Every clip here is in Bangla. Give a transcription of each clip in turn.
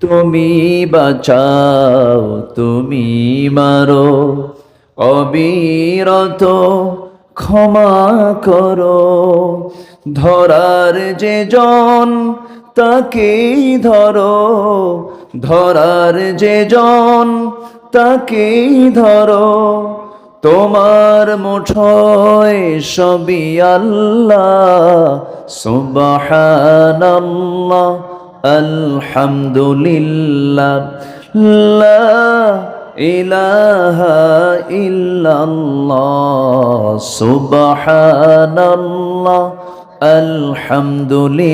তুমি বাঁচাও, তুমি মারো। অবিরত ক্ষমা করো। ধরার যে জন, তাকেই ধরো। ধরার যে জন, তাকেই ধরো। তোমার মুঠোয় সবই আল্লাহ, সুবহানাল্লাহ। আলহামদুলিল্লাহ লা ইলাহা ইল্লাল্লাহ সুবহানাল্লাহ আলহামদুলিল্লাহ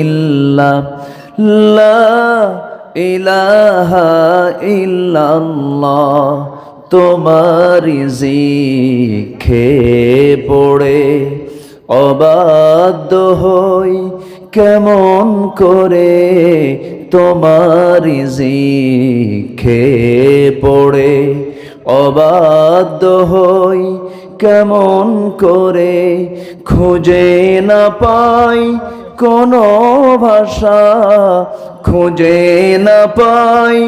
লা ইলাহা ইল্লাল্লাহ তোমারি জিখে পড়ে অবাধ্য হই কেমন করে তোমারি জিখে পড়ে? অবাধ্য হই কেমন করে খুঁজে না পাই কোনো ভাষা। খুঁজে না পাই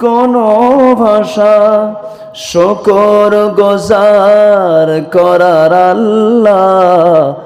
কোনো ভাষা। শকর গজার করার আল্লাহ